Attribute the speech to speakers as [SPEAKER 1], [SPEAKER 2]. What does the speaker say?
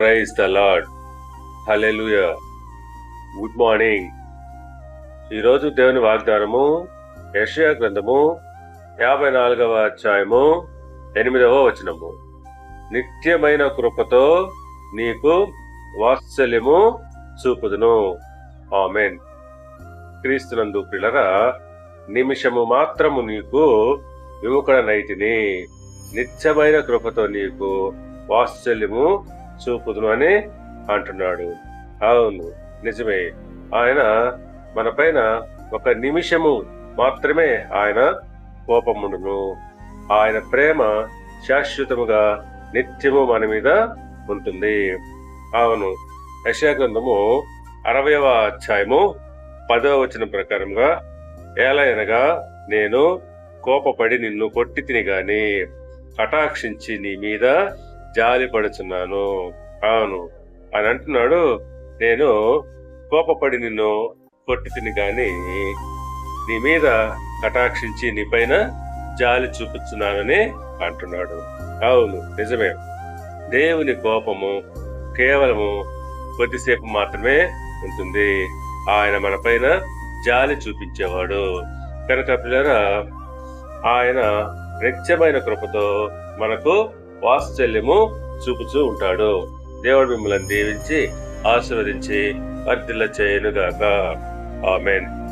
[SPEAKER 1] Praise the Lord hallelujah good morning ఈరోజు దేవుని వాగ్దానము యషయా గ్రంథము యాభై నాలుగవ అధ్యాయము ఎనిమిదవ వచనము. నిత్యమైన కృపతో నీకు వాత్సల్యము చూపుదును. ఆమెన్. క్రీస్తునందు పిల్లరా నిమిషము మాత్రము నీకు విముఖడనైతిని. నిత్యమైన కృపతో నీకు వాత్సల్యము చూపుదును అని అంటున్నాడు. అవును నిజమే. ఆయన మన పైన ఒక నిమిషము మాత్రమే ఆయన కోపముండును. ఆయన ప్రేమ శాశ్వతముగా నిత్యము మన మీద ఉంటుంది. అవును యశాగ్రంథము అరవయవ అధ్యాయము పదవ వచనం ప్రకారంగా ఏలయనగా నేను కోపపడి నిన్ను కొట్టి తిని గాని కటాక్షించి నీ మీద జాలి పడుచున్నాను. అవును. అని అంటున్నాడు. నేను కోపపడి నిన్ను కొట్టి తిని గాని నీ మీద కటాక్షించి నీ పైన జాలి చూపుతున్నానని అంటున్నాడు. అవును నిజమే. దేవుని కోపము కేవలము కొద్దిసేపు మాత్రమే ఉంటుంది. ఆయన మన పైన జాలి చూపించేవాడు. కనుక పిల్లరా ఆయన నిత్యమైన కృపతో మనకు వాత్సల్యము చూపుతూ ఉంటాడు. దేవుడు మిమ్మల్ని దీవించి ఆశీర్వదించి వర్ధిల్ల చేయనుగాక. ఆమెన్.